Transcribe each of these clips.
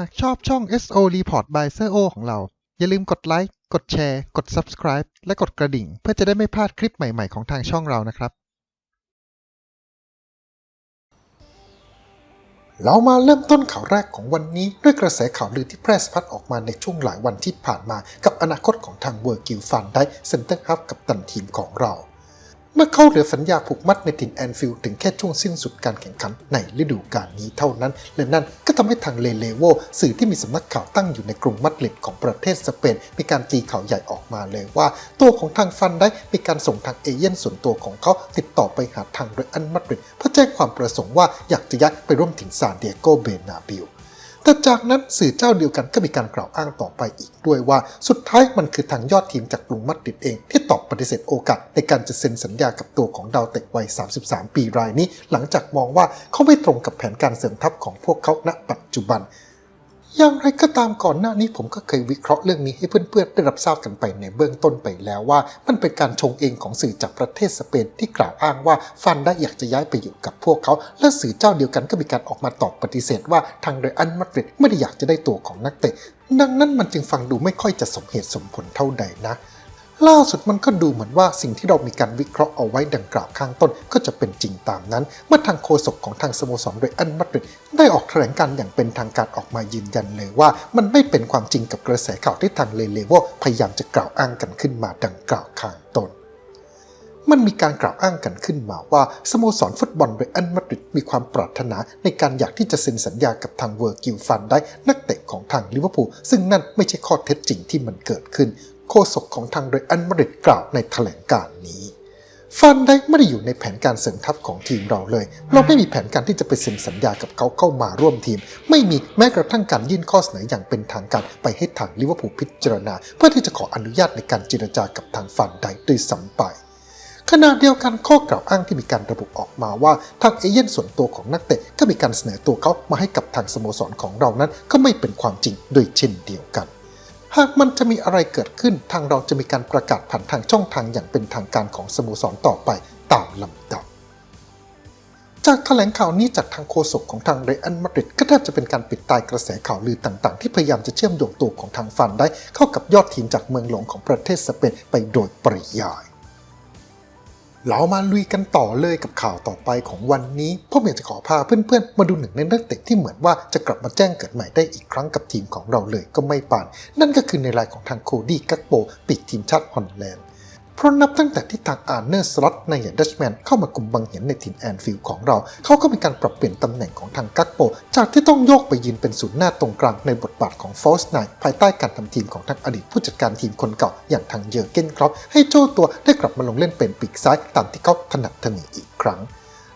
หากชอบช่อง SO Report by s โ o ของเรา อย่าลืมกดไลค์ กดแชร์ กด Subscribe และกดกระดิ่ง เพื่อจะได้ไม่พลาดคลิปใหม่ ๆ ของทางช่องเรานะครับ เรามาเริ่มต้นข่าวแรกของวันนี้ด้วยกระแสข่าวลือที่แพร่สะพัดออกมาในช่วงหลายวันที่ผ่านมา กับอนาคตของทางเวอร์กิลฟันได้เซนเตอร์ฮับกับตันทีมของเรา เมื่อเขาเหลือสัญญาผูกมัดในถิ่นแอนฟิลด์ถึงแค่ช่วงสิ้นสุดการแข่งขันในฤดูกาลนี้เท่านั้น และนั่นก็ทำให้ทางเลเลโวสื่อที่มีสำนักข่าวตั้งอยู่ในกรุงมัดริดของประเทศสเปน มีการตีข่าวใหญ่ออกมาเลยว่า ตัวของทางฟันได้มีการส่งทางเอเย่นส่วนตัวของเขาติดต่อไปหาทางเรอันมัดริดเพื่อแจ้งความประสงค์ว่าอยากจะย้ายไปร่วมถิ่นซานเดียโกเบนาบิล แต่จากนั้นสื่อเจ้าเดียวกันก็มีการกล่าวอ้างต่อไปอีกด้วยว่าสุดท้ายมันคือทางยอดทีมจากกรุงมัดริดเอง ที่ตอบปฏิเสธโอกาสในการจะเซ็นสัญญากับตัวของดาวเตะวัย 33 ปีรายนี้ หลังจากมองว่าเขาไม่ตรงกับแผนการเสริมทัพของพวกเขาณปัจจุบัน อย่างไรก็ตามก่อนหน้านี้ผมก็เคยวิเคราะห์เรื่องนี้ให้เพื่อนๆ ได้รับทราบกันไปในเบื้องต้นไปแล้วว่า มันเป็นการชงเองของสื่อจากประเทศสเปนที่กล่าวอ้างว่าฟันได้อยากจะย้ายไปอยู่กับพวกเขา และสื่อเจ้าเดียวกันก็มีการออกมาตอบปฏิเสธว่าทางเรอันมาดริดไม่ได้อยากจะได้ตัวของนักเตะ ดังนั้นมันจึงฟังดูไม่ค่อยจะสมเหตุสมผลเท่าใดนะ ล่าสุดมันก็ดูเหมือนว่าสิ่งที่เรามีการวิเคราะห์เอาไว้ดังกล่าวข้างต้นก็จะเป็นจริงตามนั้น เมื่อทางโฆษกของทางสโมสรเรอันมาดริดได้ออกแถลงการอย่างเป็นทางการออกมายืนยันเลยว่า มันไม่เป็นความจริงกับกระแสข่าวที่ทางเลเลวพยายามจะกล่าวอ้างกันขึ้นมาดังกล่าวข้างต้นมันมีการกล่าวอ้างกันขึ้นมาว่า สโมสรฟุตบอลเรอันมาดริดมีความปรารถนาในการอยากที่จะเซ็นสัญญากับทางเวอร์กิลฟันได้นักเตะของทางลิเวอร์พูลซึ่งนั่นไม่ใช่ข้อเท็จจริงที่มันเกิดขึ้น โฆษกของทางเรอันมาดริดกล่าวในแถลงการนี้ฟันได้ไม่ได้อยู่ในแผนการเสริมทัพของทีมเราเลย เราไม่มีแผนการที่จะไปเซ็นสัญญากับเขาเข้ามาร่วมทีม ไม่มีแม้กระทั่งการยื่นข้อเสนออย่างเป็นทางการไปให้ทางลิเวอร์พูลพิจารณา เพื่อที่จะขออนุญาตในการเจรจากับทางฟันได้ด้วยซ้ำไปขณะเดียวกันข้อกล่าวอ้างที่มีการระบุออกมาว่าทางเอเย่นส่วนตัวของนักเตะก็มีการเสนอตัวเขามาให้กับทางสโมสรของเรานั้นก็ไม่เป็นความจริงโดยเช่นเดียวกัน หากมันจะมีอะไรเกิดขึ้นทางเราจะมีการประกาศผ่านทางช่องทางอย่างเป็นทางการของสโมสรต่อไปตามลำดับ จากแถลงข่าวนี้จากทางโฆษกของทางเรอันมาดริดก็แทบจะเป็นการปิดตายกระแสข่าวลือต่างๆ ที่พยายามจะเชื่อมโยงตัวของทางฟันได้เข้ากับยอดทีมจากเมืองหลวงของประเทศสเปนไปโดยปริยาย เรามาลุยกันต่อเลยกับข่าวต่อไปของวันนี้ผมอยากจะขอพาเพื่อนๆ มาดูหนึ่งในนักเตะที่เหมือนว่าจะกลับมาแจ้งเกิดใหม่ได้อีกครั้งกับทีมของเราเลยก็ไม่ปาน นั่นก็คือในรายของทางโคดี้กักโปปีกทีมชาติฮอลแลนด์ เพราะนับตั้งแต่ที่ทางอาร์เนอร์สล็อตในอย่างดัชแมนเข้ามากลุ่มบังเหียนในถิ่นแอนฟิลด์ของเรา เขาก็มีการปรับเปลี่ยนตำแหน่งของทางกักโป จากที่ต้องโยกไปยืนเป็นศูนย์หน้าตรงกลางในบทบาทของฟอสไนภายใต้การทำทีมของทางอดีตผู้จัดการทีมคนเก่าอย่างทางเยอร์เกนครอปให้โจ้ตัวได้กลับมาลงเล่นเป็นปีกซ้ายตามที่เขาถนัดถนีอีกครั้ง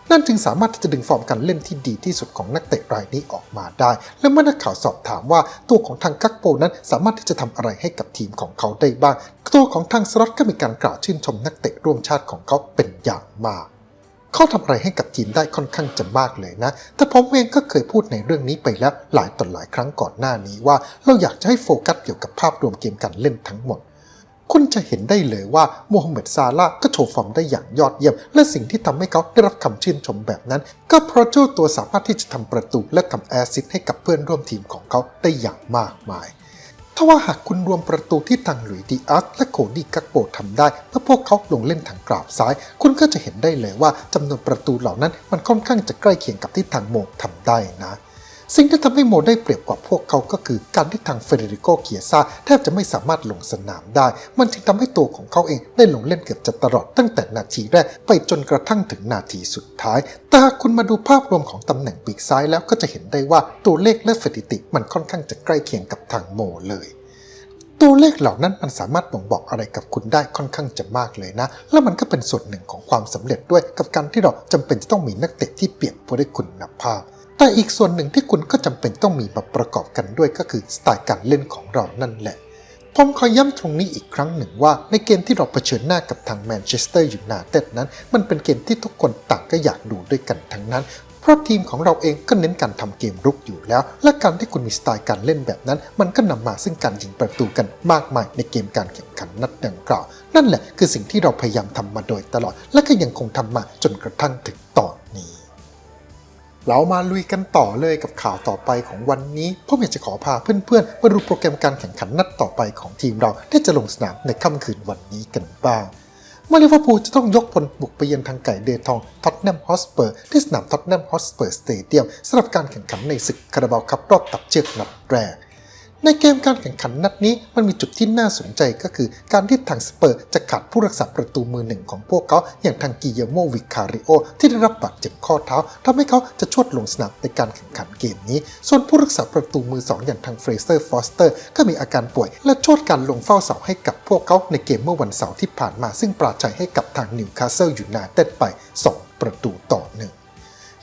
นั่นจึงสามารถที่จะดึงฟอร์มการเล่นที่ดีที่สุดของนักเตะรายนี้ออกมาได้ และเมื่อนักข่าวสอบถามว่าตัวของทางกักโปนั้นสามารถที่จะทำอะไรให้กับทีมของเขาได้บ้าง ตัวของทางสล็อตก็มีการกล่าวชื่นชมนักเตะร่วมชาติของเขาเป็นอย่างมากเขาทำอะไรให้กับทีมได้ค่อนข้างจะมากเลยนะ แต่ผมเองก็เคยพูดในเรื่องนี้ไปแล้วหลายต่อหลายครั้งก่อนหน้านี้ว่า เราอยากจะให้โฟกัสเกี่ยวกับภาพรวมเกมการเล่นทั้งหมด คุณจะเห็นได้เลยว่าโมฮัมเหม็ดซาลาก็โชว์ฟอร์มได้อย่างยอดเยี่ยม และสิ่งที่ทำให้เขาได้รับคำชื่นชมแบบนั้น ก็เพราะเจ้าตัวสามารถที่จะทำประตูและทำแอซิสให้กับเพื่อนร่วมทีมของเขาได้อย่างมากมายถ้าว่าหากคุณรวมประตูที่ทางหลุยส์ดีอาร์ตและโคดีกักโปทำได้เมื่อพวกเขาลงเล่นทางกราบซ้าย คุณก็จะเห็นได้เลยว่าจำนวนประตูเหล่านั้นมันค่อนข้างจะใกล้เคียงกับที่ทางโมทำได้นะ สิ่งที่ทำให้โมได้เปรียบกว่าพวกเขาก็คือการที่ทางเฟเดริโกเกียซาแทบจะไม่สามารถลงสนามได้ มันจึงทำให้ตัวของเขาเองได้ลงเล่นเกือบจะตลอดตั้งแต่นาทีแรกไปจนกระทั่งถึงนาทีสุดท้าย แต่หากคุณมาดูภาพรวมของตำแหน่งปีกซ้ายแล้วก็จะเห็นได้ว่าตัวเลขและสถิติมันค่อนข้างจะใกล้เคียงกับทางโมเลยตัวเลขเหล่านั้นมันสามารถบ่งบอกอะไรกับคุณได้ค่อนข้างจะมากเลยนะ แล้วมันก็เป็นส่วนหนึ่งของความสำเร็จด้วยกับการที่เราจำเป็นจะต้องมีนักเตะที่เปลี่ยนผู้ด้วยคุณภาพ แต่อีกส่วนหนึ่งที่คุณก็จำเป็นต้องมีมาประกอบกันด้วยก็คือสไตล์การเล่นของเรานั่นแหละผมขอย้ำตรงนี้อีกครั้งหนึ่งว่าในเกมที่เราเผชิญหน้ากับทางแมนเชสเตอร์ยูไนเต็ดนั้น มันเป็นเกมที่ทุกคนต่างก็อยากดูด้วยกันทั้งนั้น เพราะทีมของเราเองก็เน้นการทำเกมรุกอยู่แล้ว และการที่คุณมีสไตล์การเล่นแบบนั้น มันก็นำมาซึ่งการยิงประตูกันมากมายในเกมการแข่งขันนัดดังกล่าว นั่นแหละคือสิ่งที่เราพยายามทำมาโดยตลอด และก็ยังคงทำมาจนกระทั่งถึงตอน เรามาลุยกันต่อเลยกับข่าวต่อไปของวันนี้ผมอยากจะขอพาเพื่อนๆมาดูโปรแกรมการแข่งขันนัดต่อไปของทีมเราที่จะลงสนามในค่ำคืนวันนี้กันบ้างมาลิเวอร์พูลจะต้องยกพลบุกไปเยือนทางไก่เดทองท็อตแนมฮอสเปอร์ที่สนามท็อตแนมฮอสเปอร์สเตเดียมสำหรับการแข่งขันในศึกคาราบาวคัพรอบตัดเชือกนัดแรก ในเกมการแข่งขันนัดนี้มันมีจุดที่น่าสนใจก็คือ การที่ทางสเปอร์จะขาดผู้รักษาประตูมือหนึ่งของพวกเขา อย่างทางกิเยโมวิคาริโอ ที่ได้รับบาดเจ็บข้อเท้าทำให้เขาจะชดลงสนามในการแข่งขันเกมนี้ ส่วนผู้รักษาประตูมือสองอย่างทางเฟรเซอร์ฟอสเตอร์ก็มีอาการป่วย และชดการลงเฝ้าเสาให้กับพวกเขาในเกมเมื่อวันเสาร์ที่ผ่านมา ซึ่งปราชัยให้กับทางนิวคาสเซิลยูไนเต็ดไป 2 ประตูต่อหนึ่ง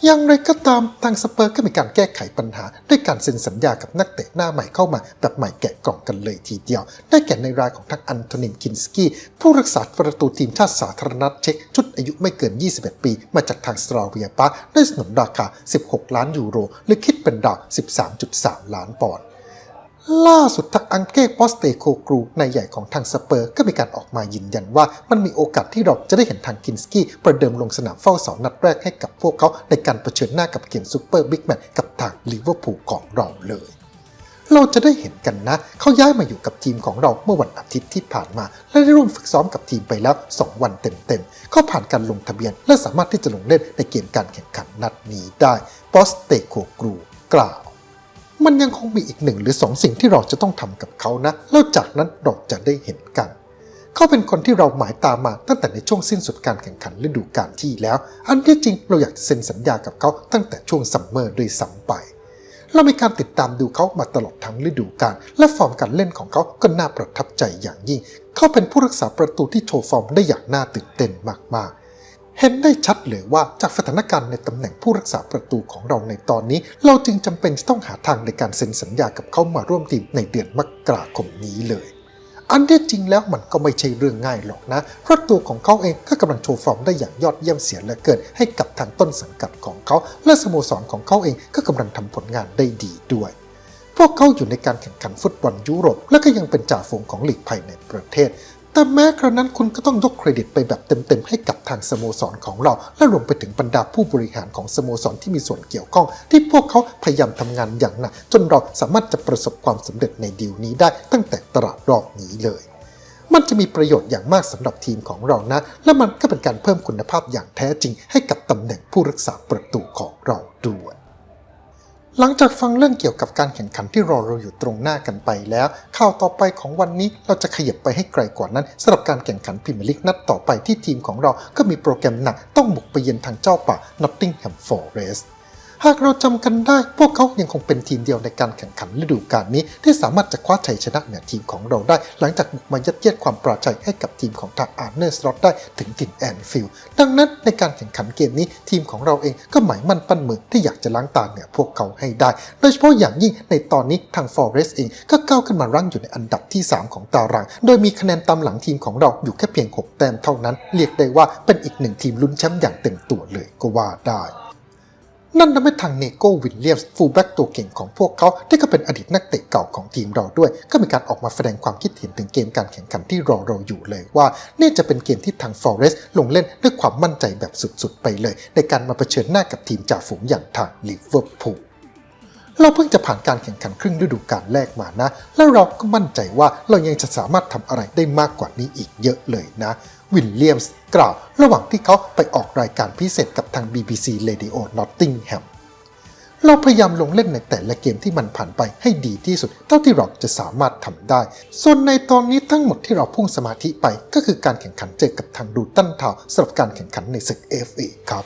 อย่างไรก็ตามทางสเปอร์ก็มีการแก้ไขปัญหา ด้วยการเซ็นสัญญากับนักเตะหน้าใหม่เข้ามา แบบใหม่แกะกล่องกันเลยทีเดียว ได้แก่ในรายของทักอันโทนินคินสกี้ผู้รักษาประตูทีมชาติสาธารณรัฐเช็กชุดอายุไม่เกิน 21 ปี มาจากทางสตราเวียปาได้สนนราคา 16 ล้านยูโรหรือคิดเป็นดาว 13.3 ล้านปอนด์ ล่าสุดทางอังเก้ปอสเตโคกรูนายใหญ่ของทางสเปอร์ก็มีการออกมายืนยันว่ามันมีโอกาสที่เราจะได้เห็นทางกินสกี้ประเดิมลงสนามเฝ้าเสานัดแรกให้กับพวกเขาในการเผชิญหน้ากับเกมซูเปอร์บิ๊กแมตช์กับทางลิเวอร์พูลของเราเลย เราจะได้เห็นกันนะ เขาย้ายมาอยู่กับทีมของเราเมื่อวันอาทิตย์ที่ผ่านมา และได้ร่วมฝึกซ้อมกับทีมไปแล้ว 2 วันเต็มๆเขาผ่านการลงทะเบียน และสามารถที่จะลงเล่นในเกมการแข่งขันนัดนี้ได้ปอสเตโคกรูกล่าว มันยังคงมีอีกหนึ่งหรือสองสิ่งที่เราจะต้องทำกับเขานะ แล้วจากนั้นเราจะได้เห็นกัน เขาเป็นคนที่เราหมายตามมาตั้งแต่ในช่วงสิ้นสุดการแข่งขันฤดูกาลที่แล้ว อันที่จริงเราอยากเซ็นสัญญากับเขาตั้งแต่ช่วงซัมเมอร์ด้วยซ้ำไป เรามีการติดตามดูเขามาตลอดทั้งฤดูกาลและฟอร์มการเล่นของเขาก็น่าประทับใจอย่างยิ่ง เขาเป็นผู้รักษาประตูที่โชว์ฟอร์มได้อย่างน่าตื่นเต้นมากๆ เห็นได้ชัดเลยว่าจากสถานการณ์ในตำแหน่งผู้รักษาประตูของเราในตอนนี้ เราจึงจำเป็นจะต้องหาทางในการเซ็นสัญญากับเขามาร่วมทีมในเดือนมกราคมนี้เลย อันที่จริงแล้วมันก็ไม่ใช่เรื่องง่ายหรอกนะ เพราะตัวของเขาเองก็กำลังโชว์ฟอร์มได้อย่างยอดเยี่ยมเสียเหลือเกินให้กับทางต้นสังกัดของเขา และสโมสรของเขาเองก็กำลังทำผลงานได้ดีด้วยพวกเขาอยู่ในการแข่งขันฟุตบอลยุโรป และก็ยังเป็นจ่าฝูงของลีกภายในประเทศ แต่แม้กระนั้นคุณก็ต้องยกเครดิตไปแบบเต็มๆให้กับทางสโมสรของเรา และรวมไปถึงบรรดาผู้บริหารของสโมสรที่มีส่วนเกี่ยวข้อง ที่พวกเขาพยายามทำงานอย่างหนักจนเราสามารถจะประสบความสำเร็จในดีลนี้ได้ตั้งแต่ตลาดรอบนี้เลย มันจะมีประโยชน์อย่างมากสำหรับทีมของเรานะ และมันก็เป็นการเพิ่มคุณภาพอย่างแท้จริงให้กับตำแหน่งผู้รักษาประตูของเราด้วย หลังจากฟังเรื่องเกี่ยวกับการแข่งขันที่รอเราอยู่ตรงหน้ากันไปแล้ว ข่าวต่อไปของวันนี้เราจะขยับไปให้ไกลกว่านั้นสำหรับการแข่งขันพรีเมียร์ลีกนัดต่อไปที่ทีมของเราก็มีโปรแกรมหนักต้องบุกไปเยือนทางเจ้าป่า Nottingham Forest หากเราจำกันได้ พวกเขายังคงเป็นทีมเดียวในการแข่งขันฤดูกาลนี้ ที่สามารถจะคว้าชัยชนะเหนือทีมของเราได้ หลังจากบุกมายัดเยียดความปราชัยให้กับทีมของทางอาร์เนอร์สล็อตได้ถึงถิ่นแอนฟิลด์ดังนั้นในการแข่งขันเกมนี้ทีมของเราเองก็หมายมั่นปั้นมือที่อยากจะล้างตาเหนือพวกเขาให้ได้ โดยเฉพาะอย่างยิ่งในตอนนี้ทางฟอร์เรสเองก็ก้าวขึ้นมารั้งอยู่ในอันดับที่ 3 ของตาราง โดยมีคะแนนตามหลังทีมของเราอยู่แค่เพียง 6 แต้มเท่านั้น เรียกได้ว่าเป็นอีกหนึ่งทีมลุ้นแชมป์อย่างเต็มตัวเลยก็ว่าได้ นั่นทำให้ทางเนโก้วิลเลียมส์ฟูลแบ็กตัวเก่งของพวกเขา ที่ก็เป็นอดีตนักเตะเก่าของทีมเราด้วย ก็มีการออกมาแสดงความคิดเห็นถึงเกมการแข่งขันที่รอเราอยู่เลยว่านี่จะเป็นเกมที่ทางฟอเรสต์ลงเล่นด้วยความมั่นใจแบบสุดๆไปเลย ในการมาเผชิญหน้ากับทีมจ่าฝูงอย่างทางลิเวอร์พูลเราเพิ่งจะผ่านการแข่งขันครึ่งฤดูกาลแรกมานะ แล้วเราก็มั่นใจว่าเรายังจะสามารถทำอะไรได้มากกว่านี้อีกเยอะเลยนะ วิลเลียมส์กล่าวระหว่างที่เขาไปออกรายการพิเศษกับทาง BBC Radio Nottingham เราพยายามลงเล่นในแต่ละเกมที่มันผ่านไปให้ดีที่สุด เท่าที่เราจะสามารถทำได้ ส่วนในตอนนี้ทั้งหมดที่เราพุ่งสมาธิไปก็คือการแข่งขันเจอกับทางดูตันทาวสำหรับการแข่งขันในศึก FA ครับ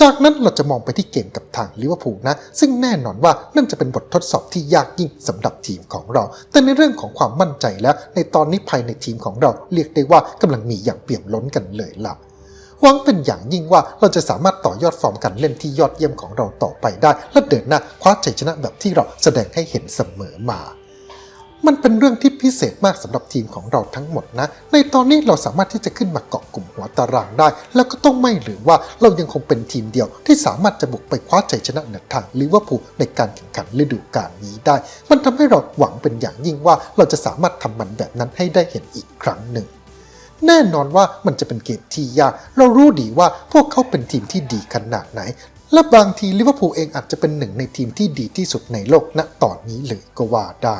จากนั้นเราจะมองไปที่เกมกับทางลิเวอร์พูลนะ ซึ่งแน่นอนว่านั่นจะเป็นบททดสอบที่ยากยิ่งสำหรับทีมของเรา แต่ในเรื่องของความมั่นใจแล้ว ในตอนนี้ภายในทีมของเราเรียกได้ว่ากำลังมีอย่างเปี่ยมล้นกันเลยล่ะหวังเป็นอย่างยิ่งว่าเราจะสามารถต่อยอดฟอร์มการเล่นที่ยอดเยี่ยมของเราต่อไปได้ และเดินหน้าคว้าชัยชนะแบบที่เราแสดงให้เห็นเสมอมามันเป็นเรื่องที่พิเศษมากสำหรับทีมของเราทั้งหมดนะ ในตอนนี้เราสามารถที่จะขึ้นมาเกาะกลุ่ม ตารางได้ แล้วก็ต้องไม่ลืมว่าเรายังคงเป็นทีมเดียวที่สามารถจะบุกไปคว้าชัยชนะเหนือทางลิเวอร์พูลในการแข่งขันฤดูกาลนี้ได้ มันทำให้เราหวังเป็นอย่างยิ่งว่าเราจะสามารถทำมันแบบนั้นให้ได้เห็นอีกครั้งหนึ่งแน่นอนว่ามันจะเป็นเกมที่ยาก เรารู้ดีว่าพวกเขาเป็นทีมที่ดีขนาดไหน และบางทีลิเวอร์พูลเองอาจจะเป็นหนึ่งในทีมที่ดีที่สุดในโลกณตอนนี้เลยก็ว่าได้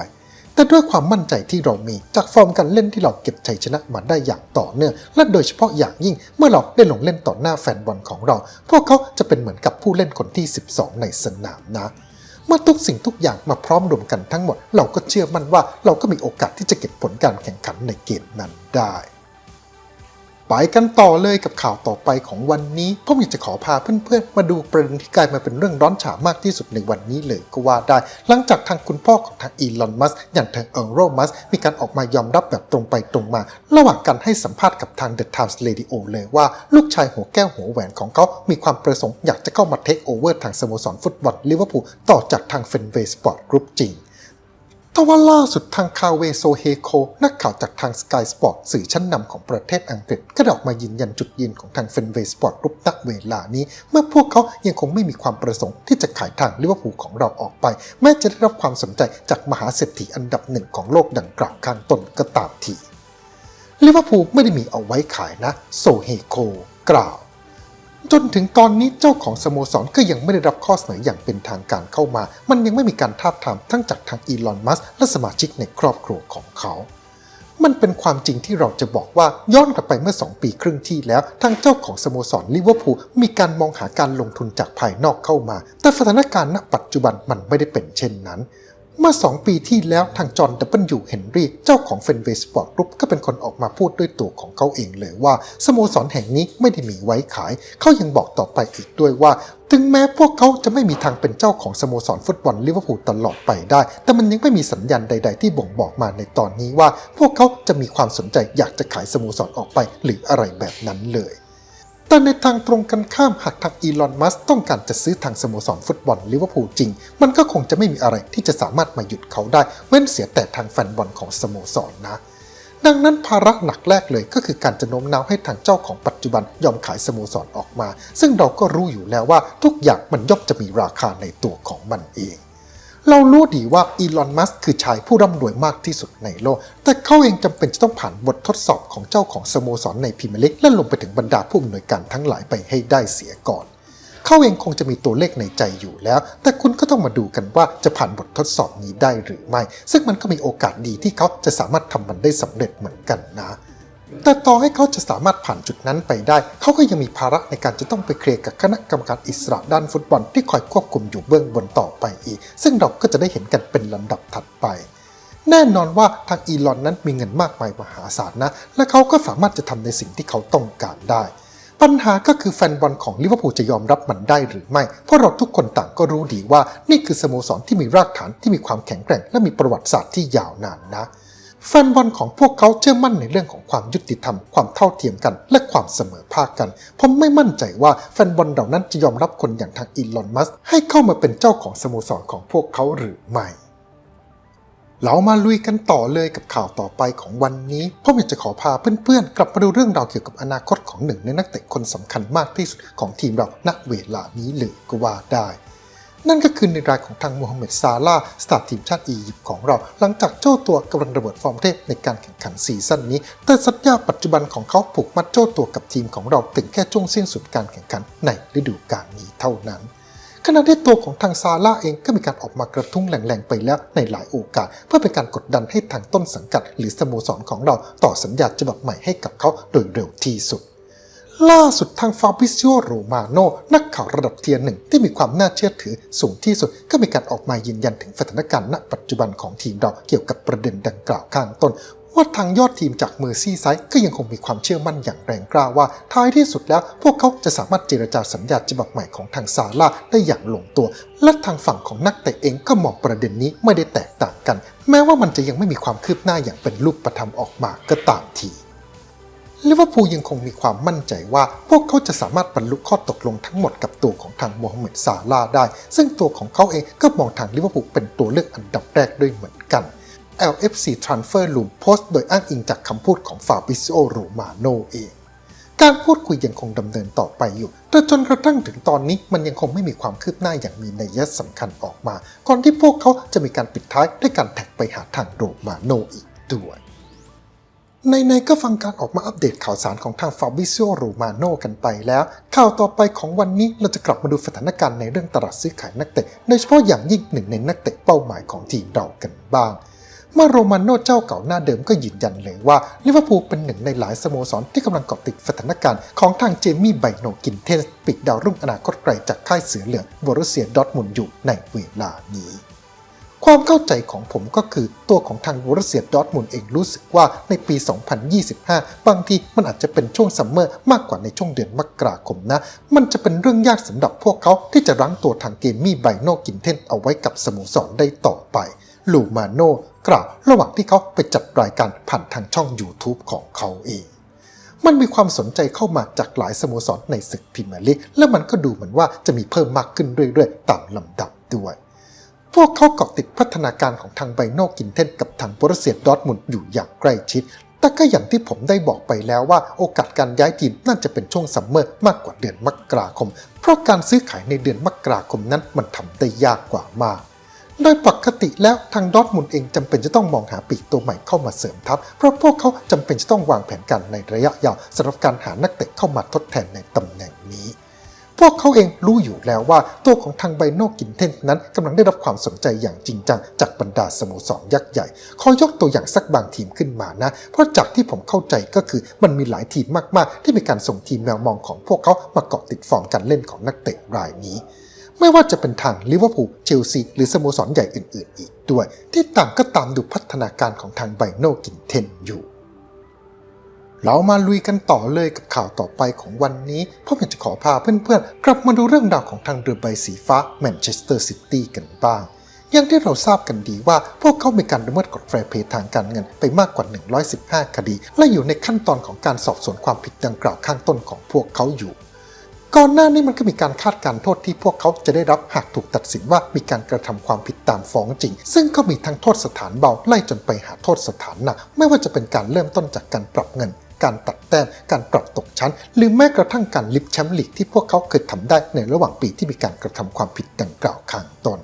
แต่ด้วยความมั่นใจที่เรามีจากฟอร์มการเล่นที่เราเก็บชัยชนะมาได้อย่างต่อเนื่องและโดยเฉพาะอย่างยิ่งเมื่อเราได้ลงเล่นต่อหน้าแฟนบอลของเรา พวกเขาจะเป็นเหมือนกับผู้เล่นคนที่ 12 ในสนามนะเมื่อทุกสิ่งทุกอย่างมาพร้อมรวมกันทั้งหมด เราก็เชื่อมั่นว่าเราก็มีโอกาสที่จะเก็บผลการแข่งขันในเกมนั้นได้ ไปกันต่อเลยกับข่าวต่อไปของวันนี้ ผมอยากจะขอพาเพื่อนๆ มาดูประเด็นที่กลายมาเป็นเรื่องร้อนฉามากที่สุดในวันนี้เลยก็ว่าได้ หลังจากทางคุณพ่อของทางอีลอนมัสอย่างทางเอิงโรมัสมีการออกมายอมรับแบบตรงไปตรงมา ระหว่างการให้สัมภาษณ์กับทาง The Times Radio เลยว่าลูกชายหัวแก้วหัวแหวนของเขามีความประสงค์อยากจะเข้ามาเทคโอเวอร์ทางสโมสรฟุตบอลลิเวอร์พูลต่อจากทางเฟนเวย์สปอร์ตกรุ๊ปจริง ทว่าล่าสุดทางคาเวโซเฮโค นักข่าวจากทาง Sky Sport สื่อชั้นนำของประเทศอังกฤษ ก็ออกมายืนยันจุดยืนของทางเฟนเวสปอร์ตรูปนักเวลานี้ เมื่อพวกเขายังคงไม่มีความประสงค์ที่จะขายทางลิเวอร์พูลของเราออกไป แม้จะได้รับความสนใจจากมหาเศรษฐีอันดับหนึ่งของโลกดังกล่าวข้างต้นก็ตามทีลิเวอร์พูลไม่ได้มีเอาไว้ขายนะ โซเฮโค กล่าว จนถึงตอนนี้เจ้าของสโมสรก็ยังไม่ได้รับข้อเสนออย่างเป็นทางการเข้ามา มันยังไม่มีการทาบทามทั้งจากทางอีลอน มัสและสมาชิกในครอบครัวของเขา มันเป็นความจริงที่เราจะบอกว่าย้อนกลับไปเมื่อ 2 ปีครึ่งที่แล้ว ทางเจ้าของสโมสรลิเวอร์พูลมีการมองหาการลงทุนจากภายนอกเข้ามา แต่สถานการณ์ณปัจจุบันมันไม่ได้เป็นเช่นนั้น เมื่อ 2 ปีที่แล้วทางจอห์นดับเบิลยูเฮนรี่เจ้าของเฟนเวสปอร์ตกรุ๊ปก็เป็นคนออกมาพูดด้วยตัวของเขาเองเลยว่า สโมสรแห่งนี้ไม่ได้มีไว้ขาย เขายังบอกต่อไปอีกด้วยว่า ถึงแม้พวกเขาจะไม่มีทางเป็นเจ้าของสโมสรฟุตบอลลิเวอร์พูลตลอดไปได้ แต่มันยังไม่มีสัญญาณใด ๆ ที่บ่งบอกมาในตอนนี้ว่า พวกเขาจะมีความสนใจอยากจะขายสโมสรออกไป หรืออะไรแบบนั้นเลย แต่ในทางตรงกันข้ามหากทางอีลอนมัสต้องการจะซื้อทางสโมสรฟุตบอลลิเวอร์พูลจริง มันก็คงจะไม่มีอะไรที่จะสามารถมาหยุดเขาได้ เว้นเสียแต่ทางแฟนบอลของสโมสรนะดังนั้นภาระหนักแรกเลยก็คือการจะโน้มน้าวให้ทางเจ้าของปัจจุบันยอมขายสโมสรออกมา ซึ่งเราก็รู้อยู่แล้วว่าทุกอย่างมันย่อมจะมีราคาในตัวของมันเอง เรารู้ดีว่าอีลอน มัสคือชายผู้ร่ำรวยมากที่สุดในโลก แต่เขาเองจำเป็นจะต้องผ่านบททดสอบของเจ้าของสโมสรในพรีเมียร์ลีกและลงไปถึงบรรดาผู้อำนวยการทั้งหลายไปให้ได้เสียก่อน เขาเองคงจะมีตัวเลขในใจอยู่แล้ว แต่คุณก็ต้องมาดูกันว่าจะผ่านบททดสอบนี้ได้หรือไม่ ซึ่งมันก็มีโอกาสดีที่เขาจะสามารถทำมันได้สำเร็จเหมือนกันนะ แต่ต่อให้เขาจะสามารถผ่านจุดนั้นไปได้ เขาก็ยังมีภาระในการจะต้องไปเคลียร์กับคณะกรรมการอิสระด้านฟุตบอลที่คอยควบคุมอยู่เบื้องบนต่อไปอีก ซึ่งเราก็จะได้เห็นกันเป็นลำดับถัดไป แน่นอนว่าทางอีลอนนั้นมีเงินมากมายมหาศาลนะ และเขาก็สามารถจะทำในสิ่งที่เขาต้องการได้ปัญหาก็คือแฟนบอลของลิเวอร์พูลจะยอมรับมันได้หรือไม่ เพราะเราทุกคนต่างก็รู้ดีว่านี่คือสโมสรที่มีรากฐานที่มีความแข็งแกร่งและมีประวัติศาสตร์ที่ยาวนานนะ แฟนบอลของพวกเขาเชื่อมั่นในเรื่องของความยุติธรรม ความเท่าเทียมกัน และความเสมอภาคกันผมไม่มั่นใจว่าแฟนบอลเหล่านั้นจะยอมรับคนอย่างทางอีลอนมัสให้เข้ามาเป็นเจ้าของสโมสรของพวกเขาหรือไม่เรามาลุยกันต่อเลยกับข่าวต่อไปของวันนี้ผมอยากจะขอพาเพื่อนๆ กลับมาดูเรื่องราวเกี่ยวกับอนาคตของหนึ่งในนักเตะคนสำคัญมากที่สุดของทีมเราณเวลานี้เลยก็ว่าได้ นั่นก็คือในรายของทางมูฮัมเหม็ดซาลาสตาร์ทีมชาติอียิปต์ของเรา หลังจากเจ้าตัวกำลังระเบิดฟอร์มเทพในการแข่งขันซีซั่นนี้ แต่สัญญาปัจจุบันของเขาผูกมัดเจ้าตัวกับทีมของเราถึงแค่ช่วงสิ้นสุดการแข่งขันในฤดูกาลนี้เท่านั้นขณะที่ตัวของทางซาร่าเองก็มีการออกมากระทุ้งแรงๆไปแล้วในหลายโอกาส เพื่อเป็นการกดดันให้ทางต้นสังกัด หรือสโมสรของเราต่อสัญญาฉบับใหม่ให้กับเขาโดยเร็วที่สุด ล่าสุดทางฟาบิซิโอโรมาโนนักข่าวระดับเทียร์หนึ่งที่มีความน่าเชื่อถือสูงที่สุดก็มีการออกมายืนยันถึงสถานการณ์ณปัจจุบันของทีมเราเกี่ยวกับประเด็นดังกล่าวข้างต้นว่าทางยอดทีมจากเมอร์ซี่ไซด์ก็ยังคงมีความเชื่อมั่นอย่างแรงกล้าว่า ท้ายที่สุดแล้วพวกเขาจะสามารถเจรจาสัญญาฉบับใหม่ของทางซาร่าได้อย่างลงตัว และทางฝั่งของนักเตะเองก็มองประเด็นนี้ไม่ได้แตกต่างกัน แม้ว่ามันจะยังไม่มีความคืบหน้าอย่างเป็นรูปธรรมออกมาก็ตามที ลิเวอร์พูลยังคงมีความมั่นใจว่า พวกเขาจะสามารถบรรลุข้อตกลงทั้งหมดกับตัวของทางโมฮัมเหม็ดซาลาได้ ซึ่งตัวของเขาเองก็มองทางลิเวอร์พูลเป็นตัวเลือกอันดับแรกด้วยเหมือนกัน LFC Transfer Room โพสต์โดยอ้างอิงจากคำพูดของฟาบิซิโอโรมาโนเองการพูดคุยยังคงดำเนินต่อไปอยู่ แต่จนกระทั่งถึงตอนนี้มันยังคงไม่มีความคืบหน้าอย่างมีนัยสำคัญออกมา ก่อนที่พวกเขาจะมีการปิดท้ายด้วยการแท็กไปหาทางโรมาโนอีกด้วย ในๆก็ฟังการออกมาอัปเดตข่าวสารของทางฟาบิซิโอโรมาโนกันไปแล้ว ข่าวต่อไปของวันนี้เราจะกลับมาดูสถานการณ์ในเรื่องตลาดซื้อขายนักเตะโดยเฉพาะอย่างยิ่งหนึ่งในนักเตะเป้าหมายของทีมเรากันบ้างเมื่อโรมาโนเจ้าเก่าหน้าเดิมก็ยืนยันเลยว่าลิเวอร์พูลเป็นหนึ่งในหลายสโมสรที่กำลังเกาะติดสถานการณ์ของทางเจมี่ไบโนกินเทสปีกดาวรุ่งอนาคตไกลจากค่ายเสือเหลืองบรูเซียดอทมุนอยู่ในเวลานี้ ความเข้าใจของผมก็คือตัวของทางบรูเซียดอร์ทมุนเองรู้สึกว่าในปี 2025 บางทีมันอาจจะเป็นช่วงซัมเมอร์มากกว่าในช่วงเดือนมกราคมนะ มันจะเป็นเรื่องยากสำหรับพวกเขาที่จะรั้งตัวทางเกมมี่ไบโนกินเทนเอาไว้กับสโมสรได้ต่อไปลูมาโนกล่าวระหว่างที่เขาไปจัดรายการผ่านทางช่อง YouTube ของเขาเองมันมีความสนใจเข้ามาจากหลายสโมสรในศึกพรีเมียร์ลีกและมันก็ดูเหมือนว่าจะมีเพิ่มมากขึ้นเรื่อยๆตามลำดับด้วย พวกเขาเกาะติดพัฒนาการของทางไบโนกินเทนกับทางบรูเซียดอร์ทมุนอยู่อย่างใกล้ชิด แต่ก็อย่างที่ผมได้บอกไปแล้วว่าโอกาสการย้ายทีมน่าจะเป็นช่วงซัมเมอร์มากกว่าเดือนมกราคม เพราะการซื้อขายในเดือนมกราคมนั้นมันทำได้ยากกว่ามากโดยปกติแล้วทางดอทมุนเองจำเป็นจะต้องมองหาปีกตัวใหม่เข้ามาเสริมทัพ เพราะพวกเขาจำเป็นจะต้องวางแผนการในระยะยาวสำหรับการหานักเตะเข้ามาทดแทนในตำแหน่งนี้ พวกเขาเองรู้อยู่แล้วว่าตัวของทางไบโนกินเทนนั้นกำลังได้รับความสนใจอย่างจริงจัง จากบรรดาสโมสรยักษ์ใหญ่ ขอยกตัวอย่างสักบางทีมขึ้นมานะ เพราะจากที่ผมเข้าใจก็คือมันมีหลายทีมมากๆ ที่มีการส่งทีมแมวมองของพวกเขามาเกาะติดฟอร์มการเล่นของนักเตะรายนี้ไม่ว่าจะเป็นทางลิเวอร์พูลเชลซีหรือสโมสรใหญ่อื่น ๆ อีกด้วย ที่ต่างก็ตามดูพัฒนาการของทางไบโนกินเทนอยู่ เรามาลุยกันต่อเลยกับข่าวต่อไปของวันนี้เพราะผมจะขอพาเพื่อนๆ กลับมาดูเรื่องราวของทางเรือใบสีฟ้าแมนเชสเตอร์ซิตี้กันบ้าง อย่างที่เราทราบกันดีว่าพวกเขามีการละเมิดกฎแฟร์เพย์ทางการเงินไปมากกว่า 115 คดี และอยู่ในขั้นตอนของการสอบสวนความผิดดังกล่าวข้างต้นของพวกเขาอยู่ ก่อนหน้านี้มันก็มีการคาดการณ์โทษที่พวกเขาจะได้รับหากถูกตัดสินว่ามีการกระทำความผิดตามฟ้องจริง ซึ่งก็มีทั้งโทษสถานเบาไล่จนไปหาโทษสถานหนักไม่ว่าจะเป็นการเริ่มต้นจากการปรับเงิน การตัดแต้ม การปรับตกชั้น หรือแม้กระทั่งการลิฟแชมป์ลีกที่พวกเขาเคยทำได้ในระหว่างปีที่มีการกระทำความผิดดังกล่าวข้างต้น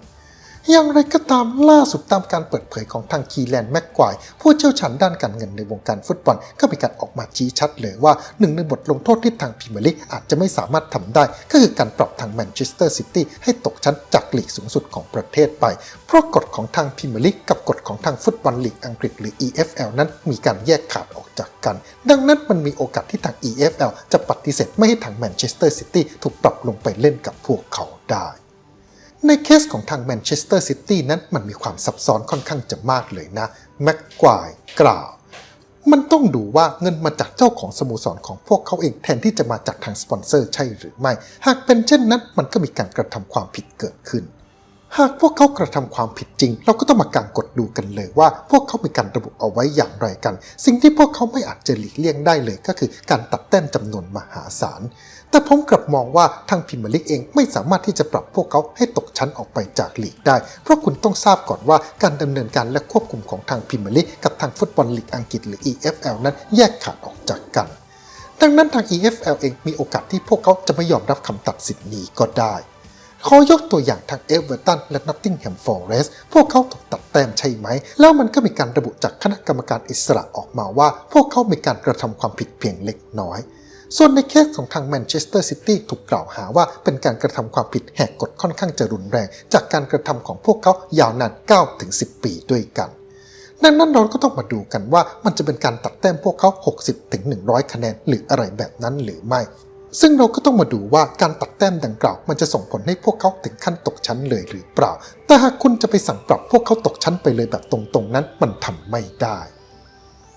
อย่างไรก็ตามล่าสุดตามการเปิดเผยของทางคีแลนด์แม็กควายผู้เชี่ยวชาญด้านการเงินในวงการฟุตบอล ก็มีการออกมาชี้ชัดเลยว่าหนึ่งในบทลงโทษที่ทางพรีเมียร์ลีกอาจจะไม่สามารถทำได้ ก็คือการปรับทางแมนเชสเตอร์ซิตี้ให้ตกชั้นจากลีกสูงสุดของประเทศไป เพราะกฎของทางพรีเมียร์ลีกกับกฎของทางฟุตบอลลีกอังกฤษหรือ EFL นั้นมีการแยกขาดออกจากกัน ดังนั้นมันมีโอกาสที่ทาง EFL จะปฏิเสธไม่ให้ทางแมนเชสเตอร์ซิตี้ถูกปรับลงไปเล่นกับพวกเขาได้ ในเคสของทางแมนเชสเตอร์ซิตี้นั้นมันมีความซับซ้อนค่อนข้างจะมากเลยนะแม็กควายกล่าว มันต้องดูว่าเงินมาจากเจ้าของสโมสรของพวกเขาเองแทนที่จะมาจากทางสปอนเซอร์ใช่หรือไม่ หากเป็นเช่นนั้นมันก็มีการกระทำความผิดเกิดขึ้น หากพวกเขากระทำความผิดจริง เราก็ต้องมากางกฎดูกันเลยว่า พวกเขามีการระบุเอาไว้อย่างไรกัน สิ่งที่พวกเขาไม่อาจจะหลีกเลี่ยงได้เลยก็คือการตัดแต้มจำนวนมหาศาล แต่ผมกลับมองว่าทางพรีเมลีกเองไม่สามารถที่จะปรับพวกเขาให้ตกชั้นออกไปจากลีกได้ เพราะคุณต้องทราบก่อนว่าการดำเนินการและควบคุมของทางพรีเมลีกกับทางฟุตบอลลีกอังกฤษหรือ EFL นั้นแยกขาดออกจากกัน ดังนั้นทาง EFL เองมีโอกาสที่พวกเขาจะไม่ยอมรับคำตัดสินนี้ก็ได้ขอยกตัวอย่างทางเอเวอร์ตันและนอตติงแฮมฟอร์เรสพวกเขาถูกตัดแต้มใช่ไหม แล้วมันก็มีการระบุจากคณะกรรมการอิสระออกมาว่า พวกเขามีการกระทำความผิดเพียงเล็กน้อย ส่วนในเคสของทางแมนเชสเตอร์ซิตี้ถูกกล่าวหาว่าเป็นการกระทำความผิดแหกกฎค่อนข้างจะรุนแรง จากการกระทำของพวกเขายาวนาน9-10 ปีด้วยกันดังนั้นเราก็ต้องมาดูกันว่ามันจะเป็นการตัดแต้มพวกเขา 60-100 คะแนน หรืออะไรแบบนั้นหรือไม่ ซึ่งเราก็ต้องมาดูว่าการตัดแต้มดังกล่าว มันจะส่งผลให้พวกเขาถึงขั้นตกชั้นเลยหรือเปล่า แต่หากคุณจะไปสั่งปรับพวกเขาตกชั้นไปเลยแบบตรงๆนั้นมันทำไม่ได้